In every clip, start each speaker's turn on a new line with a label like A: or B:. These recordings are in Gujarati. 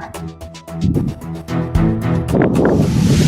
A: Thank you.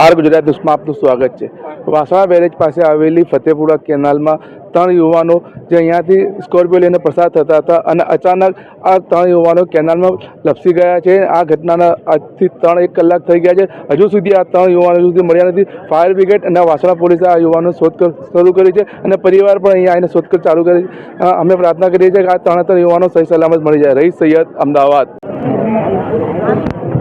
B: આર ગુજરાત ન્યૂઝમાં આપનું સ્વાગત છે. વાસણા બેરેજ પાસે આવેલી ફતેપુરા કેનાલમાં ત્રણ યુવાનો જે અહીંયાથી સ્કોર્પિયો લઈને પસાર થતા હતા અને અચાનક આ ત્રણ યુવાનો કેનાલમાં લપસી ગયા છે. આ ઘટનાના આજથી ત્રણ એક કલાક થઈ ગયા છે. હજુ સુધી આ ત્રણ યુવાનો સુધી મળ્યા નથી. ફાયર બ્રિગેડ અને વાસણા પોલીસે આ યુવાનો શોધખોળ શરૂ કરી છે અને પરિવાર પણ અહીંયા આવીને શોધખોળ ચાલુ કરી અમે પ્રાર્થના કરીએ છીએ કે આ ત્રણે ત્રણ યુવાનો સહી સલામત મળી જાય. રહી સૈયદ અમદાવાદ.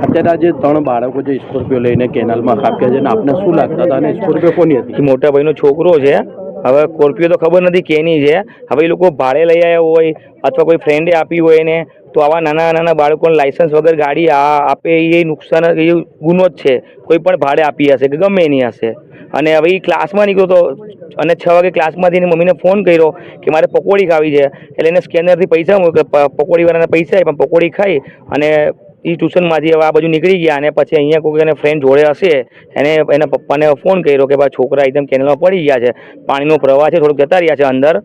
C: અત્યારે આજે ત્રણ બાળકો જે સ્કોર્પિયો લઈને કેનાલમાં ખાપ્યા છે ને આપને શું લાગતા હતા? અને સ્કોર્પિયો કોની હતી?
D: મોટા ભાઈનો છોકરો છે. હવે સ્કોર્પિયો તો ખબર નથી કેની છે. હવે એ લોકો ભાડે લઈ આવ્યા હોય અથવા કોઈ ફ્રેન્ડે આપી હોય એને, તો આવા નાના નાના બાળકોને લાઇસન્સ વગર ગાડી આપે એ નુકસાન, એ ગુનો જ છે. કોઈ પણ ભાડે આપી હશે કે ગમે એની હશે. અને હવે એ ક્લાસમાં નીકળ્યો તો અને છ વાગે ક્લાસમાંથી એની મમ્મીને ફોન કર્યો કે મારે પકોડી ખાવી છે. એટલે એને સ્કેનરથી પૈસા પકોડીવાળાને પૈસા આપ્યા પણ પકોડી ખાઈ અને એ ટ્યુશનમાંથી હવે આ બાજુ નીકળી ગયા અને પછી અહીંયા કોઈ એને ફ્રેન્ડ જોડે હશે એને એના પપ્પાને ફોન કર્યો કે ભાઈ છોકરા એકદમ કેનલમાં પડી ગયા છે. પાણીનો પ્રવાહ છે થોડુંક જતા રહ્યા છે અંદર.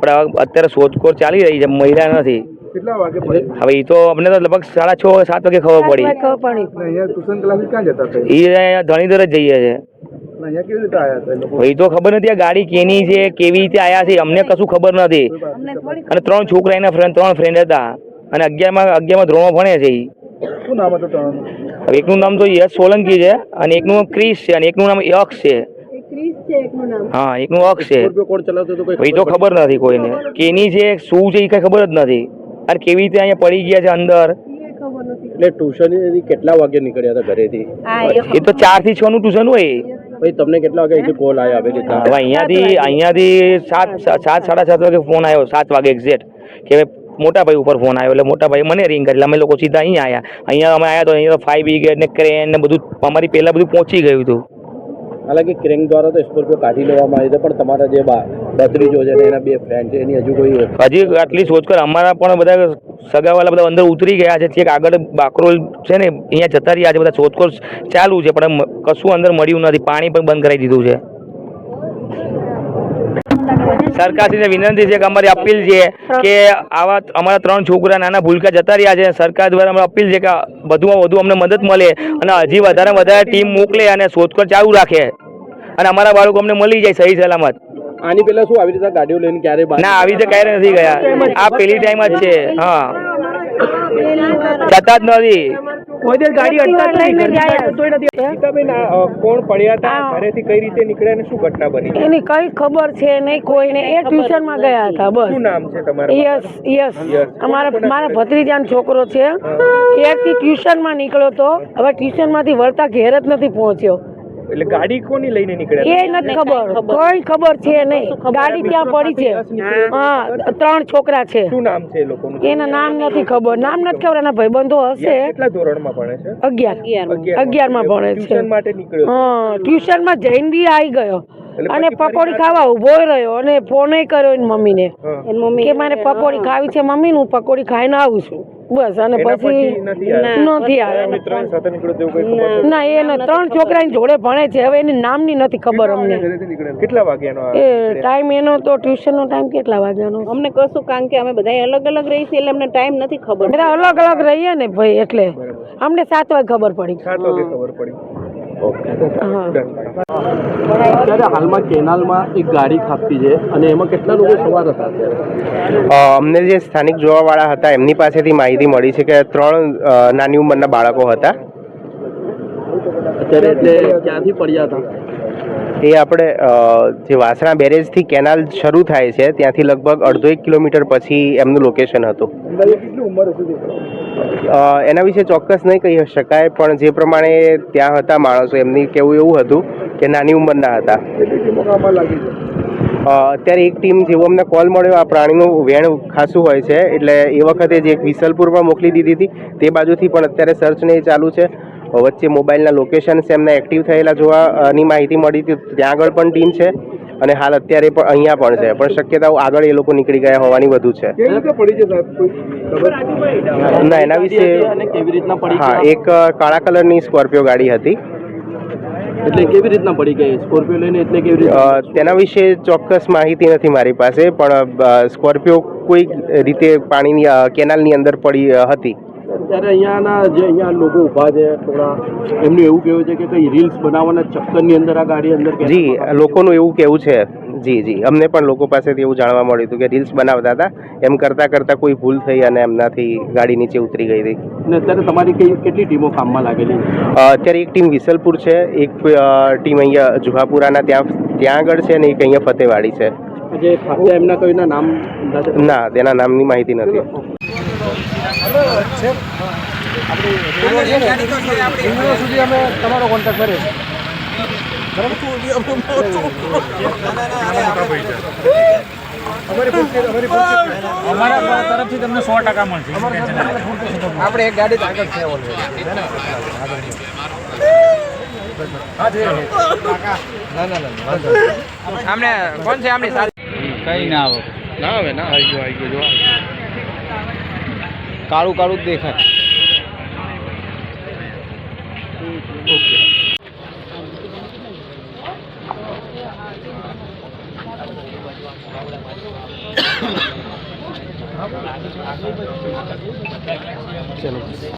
D: પણ અત્યારે શોધખોળ ચાલી રહી છે મહિલા નથી.
B: કેટલા વાગે પડે?
D: હવે એ તો અમને તો લગભગ સાડા છ સાત વાગે ખબર પડી.
B: અહીંયા ટ્યુશન ક્લાસીસ ક્યાં જતા હતા?
D: એ ધણીધર જ જઈએ છે.
B: એ
D: તો ખબર નથી આ ગાડી કેની છે કેવી રીતે આયા છે અમને કશું ખબર નથી. અને ત્રણ છોકરા એના ફ્રેન્ડ ત્રણ ફ્રેન્ડ હતા. અને અગિયારમાં અગિયારમાં ધોરણમાં ભણે છે ઈ.
B: શું નામ હતું ત્રણનું
D: એકનું નામ તો યશ સોલંકી છે અને એકનું ક્રિશ છે અને એકનું નામ યક્ષ છે. હા એકનું અક્ષ છે.
C: સ્કોર્પિયો કોણ કોઈ
D: એ તો ખબર નથી કોઈને. કેની છે શું છે એ કઈ ખબર જ નથી. અને કેવી રીતે અહીંયા પડી ગયા છે અંદર?
C: એટલે ટ્યુશન કેટલા વાગે નીકળ્યા હતા ઘરેથી?
D: એ તો ચારથી છ નું ટ્યુશન હોય.
C: ભાઈ તમને કેટલા વાગે અહીંથી કોલ આવ્યા
D: હવે અહીંયાથી અહીંયાથી સાત સાત સાડા સાત વાગે ફોન આવ્યો સાત વાગે એક્ઝેક્ટ કે ભાઈ મોટા ભાઈ ઉપર ફોન આવ્યો. એટલે મોટા ભાઈ મને રિંગ કરી. અમે લોકો સીધા અહીં આવ્યા અહીંયા અમે આવ્યા તો અહીંયા ફાઈવ બ્રિગેડ ને ક્રેન ને બધું અમારી પહેલાં બધું પહોંચી ગયું હતું.
C: હાલાકી ક્રેંગ દ્વારા તો સ્કોર્પિયો કાઢી લેવામાં આવી છે પણ તમારા જે ભત્રીજો છે એના બે ફ્રેન્ડ છે એની હજુ કોઈ
D: હજી આટલી શોધખોળ અમારા પણ બધા સગાવાલા બધા અંદર ઉતરી ગયા છે. છેક આગળ બાકરોલ છે ને અહીંયા જતા રહ્યા છે. બધા શોધખોળ ચાલુ છે પણ કશું અંદર મળ્યું નથી. પાણી પણ બંધ કરાવી દીધું છે. સરકારશ્રીને વિનંતી છે કે અમારી અપીલ છે કે આવા અમારા ત્રણ છોકરા નાના ભૂલકા જતા રહ્યા છે. સરકાર દ્વારા અમારે અપીલ છે કે વધુમાં વધુ અમને મદદ મળે અને હજી વધારે વધારે ટીમ મોકલે અને શોધખોળ ચાલુ રાખે. અને અમારા બાળકો અમને મળી જાય સહી સલામત.
C: આની પહેલા શું આવી રીતે ગાડીઓ લઈને ક્યારે
D: ના આવી રીતે ક્યારે નથી ગયા. આ પેલી ટાઈમ જ છે હા. જતા જ નથી.
B: કોણ પડ્યા હતા? ઘરેથી કઈ રીતે નીકળ્યા અને શું ઘટના બની?
E: એની કઈ ખબર છે નહીં કોઈને. એ ટ્યુશનમાં ગયા હતા બસ.
B: શું નામ છે તમારું
E: યસ યસ. અમારા મારા ભત્રીજાનો છોકરો છે. ક્યાંકથી ટ્યુશનમાં નીકળ્યો તો. હવે ટ્યુશનમાંથી વળતા ઘેર જ નથી પહોંચ્યો.
B: એટલે ગાડી કોની લઈને નીકળ્યા
E: એ નથી ખબર. કોઈ ખબર. છે નહીં. ગાડી ત્યાં પડી છે. હા ત્રણ છોકરા છે.
B: શું નામ છે એ લોકોનું?
E: એના નામ નથી ખબર. નામ નથી ખબર એના ભાઈબંધો હશે.
B: કેટલા ધોરણમાં ભણે છે?
E: અગિયાર. અગિયારમાં. ભણે છે.
B: ટ્યુશન માટે નીકળ્યો
E: હા ટ્યુશનમાં જઈને બી આવી ગયો અને પકોડી ખાવા ઊભો રહ્યો અને ફોન કર્યો એની મમ્મીને કે મારે પકોડી ખાવી છે મમ્મી હું પકોડી ખાઈને આવું છું. બસ અને પછી
B: નથી ખબર
E: ના એને ત્રણ છોકરાની જોડે ભણે છે. હવે એની નામની નથી ખબર અમને.
B: કેટલા વાગ્યાનો
E: એ ટાઈમ એનો તો ટ્યુશનનો ટાઈમ કેટલા વાગ્યાનો?
A: અમને કશું કારણ કે અમે બધા અલગ અલગ રહી છીએ એટલે અમને ટાઈમ નથી ખબર.
E: બધા અલગ અલગ રહીએ ને ભાઈ એટલે અમને સાત વાગે ખબર પડી.
B: સાત વાગે ખબર પડી.
C: અત્યારે હાલમાં કેનાલમાં એક ગાડી ખાપતી છે અને એમાં કેટલા લોકો સવાર હતા અત્યારે?
F: અમને જે સ્થાનિક જોવાવાળા હતા એમની પાસેથી માહિતી મળી છે કે ત્રણ નાની ઉંમરના બાળકો હતા.
C: અત્યારે એટલે ક્યાંથી પડ્યા હતા?
F: એ આપણે જે વાસણા બેરેજથી કેનાલ શરૂ થાય છે ત્યાંથી લગભગ અડધો એક કિલોમીટર પછી એમનું લોકેશન હતું. એના વિશે ચોક્કસ નહીં કહી શકાય પણ જે પ્રમાણે ત્યાં હતા માણસો એમની કહેવું એવું હતું કે નાની ઉંમરના હતા. અત્યારે એક ટીમ જેવો અમને કોલ મળ્યો આ પ્રાણીનું વેણ ખાસું હોય છે એટલે એ વખતે જે એક વિસલપુરમાં મોકલી દીધી હતી તે બાજુથી પણ અત્યારે સર્ચ ને એ ચાલુ છે. વચ્ચે મોબાઈલના લોકેશન્સ એમના એક્ટિવ થયેલા જોવાની માહિતી મળી હતી ત્યાં આગળ પણ ટીમ છે અને હાલ અત્યારે પણ અહીંયા પણ છે. પણ શક્યતાઓ આગળ એ લોકો નીકળી ગયા હોવાની વધુ છે.
B: કોઈ
F: ના એના વિશે
C: અને કેવી રીતના પડી
F: હા એક કાળા કલરની સ્કોર્પિયો ગાડી હતી.
C: એટલે કેવી રીતના પડી ગઈ સ્કોર્પિયો લઈને એટલે કેવી રીતે
F: તેના વિશે ચોક્કસ માહિતી નથી મારી પાસે પણ સ્કોર્પિયો કોઈક રીતે પાણીની કેનાલની અંદર પડી હતી.
C: ત્યારે અહીંયાના જે અહીંયા લોકો ઊભા છે થોડા એમનું એવું કહેવું છે કે કઈ રીલ્સ બનાવવાના ચક્કરની અંદર આ ગાડી અંદર
F: જી લોકોનું એવું કેવું છે. જી જી. અમને પણ લોકો પાસેથી એવું જાણવા મળ્યું હતું કે રીલ્સ બનાવતા હતા. એમ કરતાં કરતાં કોઈ ભૂલ થઈ અને એમનાથી ગાડી નીચે ઉતરી ગઈ હતી.
C: અને અત્યારે તમારી કઈ કેટલી ટીમો કામમાં લાગેલી?
F: અત્યારે એક ટીમ વિસલપુર છે એક ટીમ અહીંયા જુહાપુરાના ત્યાં ત્યાં આગળ છે અને એક અહીંયા ફતેવાડી છે.
C: જે એમના કોઈના નામ
F: ના તેના નામની માહિતી નથી.
B: સુધી અમે તમારો કોન્ટેક્ટ કર્યો
G: અમારા તરફથી તમને સો ટકા મળશે
B: આપણે એક ગાડી આગળ છે
G: આમને કોણ છે આમની સાથે? કઈ ના આવે.
B: ના આવે ના આવી ગયો આવી ગયો જો.
G: કાળું કાળું જ દેખાય.